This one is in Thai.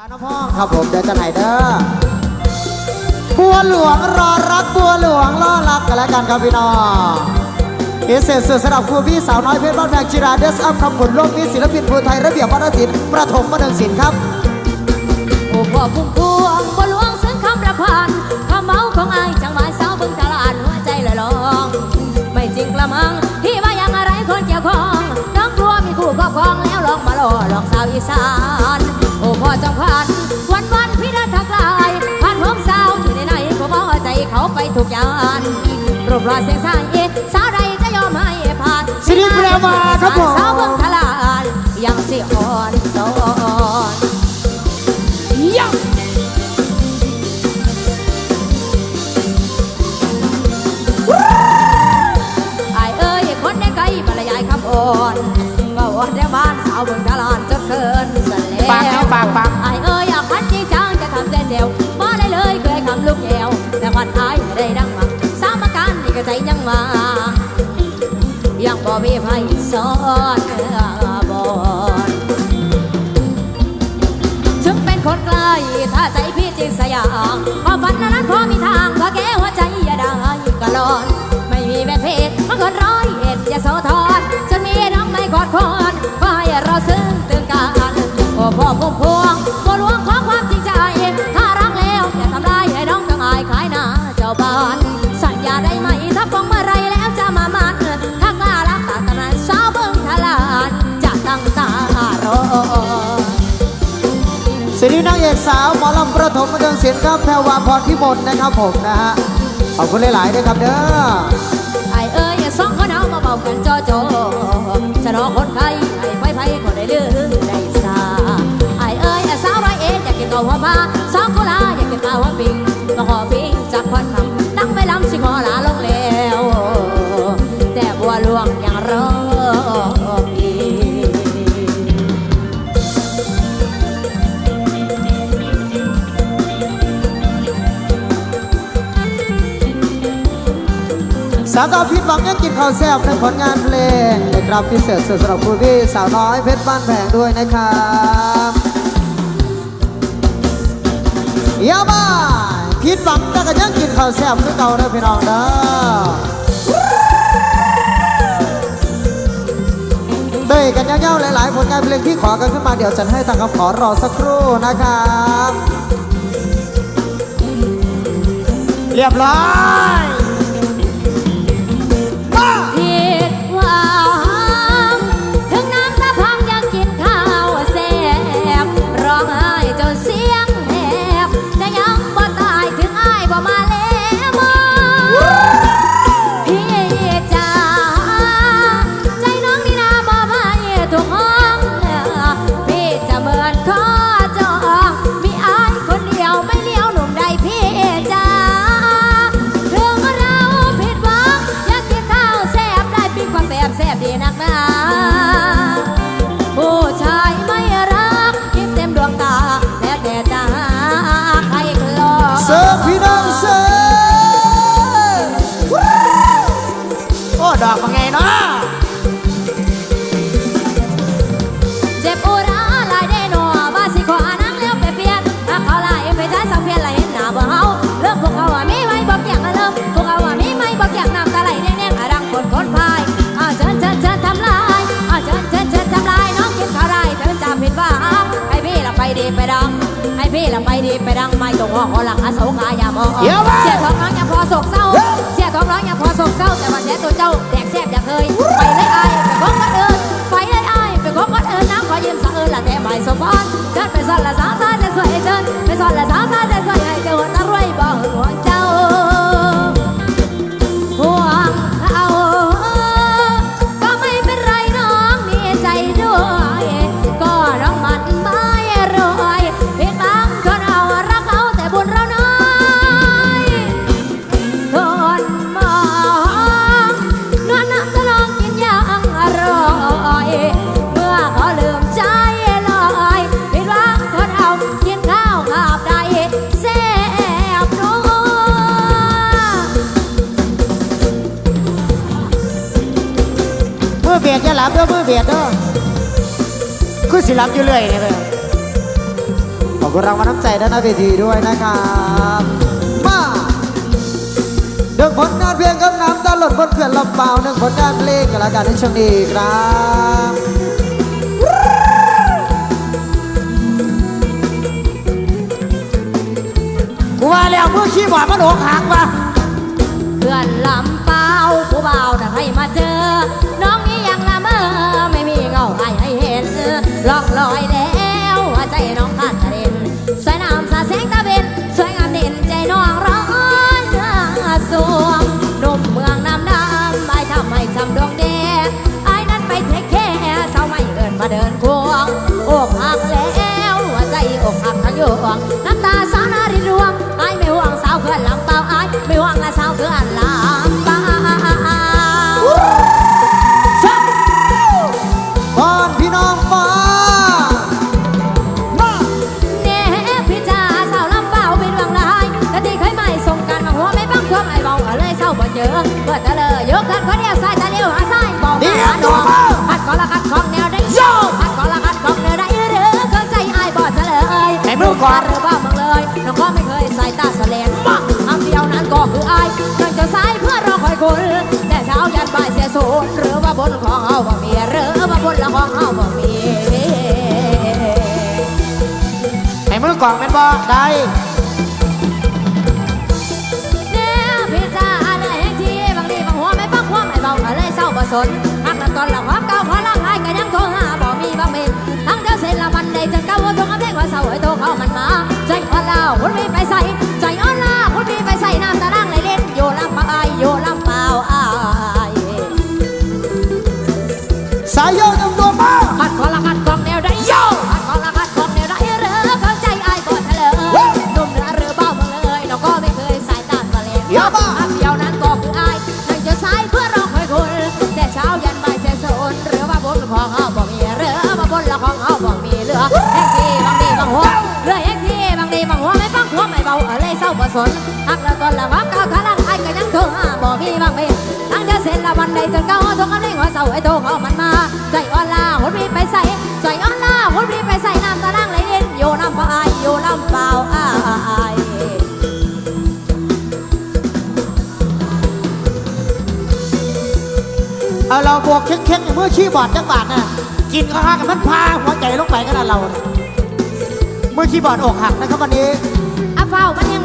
สารพ่องครับผมเดี๋ยวจะไหนเด้อบัวหลวงรอรักบัวหลวงรอรับกันแล้วกันครับพี่น้องพิเศษสุดสำหรับครูพี่สาวน้อยเพชรบ้านแพงจิราเดสอัพคำผลโลกนี้ศิลปินภูไทยระเบียบวัฒนศิลป์ประถมบันเทิงศิลป์ครับโอ้พ่อพุ่มพวงบ่หลวงซึ่งคำประพันธ์คำเมาของอายจังหวายสาวเบิ่งตลาดหัวใจละลองไม่จริงกระมังที่ว่ายังอะไรคนเกี่ยวข้องน้องกลัวมีคู่ครอบครองแล้วลองมาหล่อหลอกสาวอีสาน ทุกอย่างรูปรอยเสียงสายเอสาวใดจะยอมให้ผ่านสิริแปลว่าครับผมสาวเบิ่งตลาดยังสิอ่อนสอนยังไอเอ้ยคนได้ไกลบรรยายคำอ่อนก็วอนแต่บ้านสาวเบิ่งตลาดจนเกินเสนแล้วฝากนะฝากฝาก เวไผสอนารอสิรินางเอกสาวหมอลำประถมบันเทิงศิลป์ครับแพรวาพรพิมลนะครับผมนะฮะขอบคุณหลายๆด้วยครับเด้อไอเอ้ยสองคนเอามาเบากันจอจอจะรอคนไข้ไอ้ไฟไฟก็ได้ลืมได้ซาไอเอ้ยสาวร้อยเอ็ดอยากกินข้าวหัวปลาสาวกุลาอยากกินข้าวหัวปิงมาขอปิงจากคนคำาวกาวพิษหวังยังกินข้าวแซ่บในผลงานเพลงนะครับพิเศษสุดสำหรับครูพี่สาวน้อยเพชรบ้านแพงด้วยนะครับเยาบ้าพิษหวังแต่ก็ยังกินข้าวแซ่บคือเก่าเด้อพี่น้องเด้อเต้ยกันยาๆหลายๆผลงานเพลงที่ขอกันขึ้นมาเดี๋ยวจัดให้ทางคำขอรอสักครู่นะครับ เรียบร้อย ไงเนาะ พี่ละไปดีไปดังไม่ตรงหอหลังอาโศกายามองเสียท้องร้องยังพอโศกเศร้า เสียท้องร้องยังพอโศกเศร้า แต่ว่าเสียตัวเจ้าแดกแซ่บอย่าเคย ไปเลยไอ อเบียดอย่าหลับเด้อมือเบียดเด้อคือสิหลับอยู่เรื่อยนี่ยเลยขอบอบคุณรางวัลน้ำใจด้านหน้าเวทีด้วยนะครับมาหนึ่งผลงานเพลงกับน้ำตาหล่นบนเขื่อนลำเปล่าหนึ่งผลงานเพลงกันละกันในช่วงนี้ครับกูว่าแล้วมือขี้บอดมันอกหักปะเพื่อนลำเปล่าผู้เบาวน่ให้มาเจอ น้ำตาสาวนารินรวงไอ้ไม่ห่วงสาวเพื่อนลำเปล่า แต่เช้ายันบ่ายเสียศูนย์หรือว่าบนของเฮาบ่มีหรือว่าบนละของเฮาบ่มีไอ้มือกล่องเป็นบ่ได้แนวพี่จ้าเหนื่อแห่งทีบางทีบางหัวไม่ฟังความไอ้เบาก็เลยเศร้าบ่สนพักนั้นตอนละความเก่าพอละหายก็ยังโทรหาบ่มีบางม็ดทั้งเดียวเสร็จละวันใดถึงเก้าตรงกับเพลงว่าเศร้าไอ้โตเขามันมาใจอ่อนลาวคุณมีไปใส่ นใดจนเก้าทงกำลังหัวเศร้าไอ้โตเขามันมาใจอ่อนลาหุ่นวีไปใส่ใจอ่อนลาหุ่นวีไปใส่น้ำตาลังไหลเล่นอยู่น้ำเปล่าอายอยู่น้ำเปล่าอายเอาเราบวกเค้งๆอย่างมือขี้บอดจังบาทน่ะกินข้าวหักมันพาหัวใจลงไปขนเราน่ะมือขี้บอดอกหักนะครับวันนี้อาเฝ้ามันยัง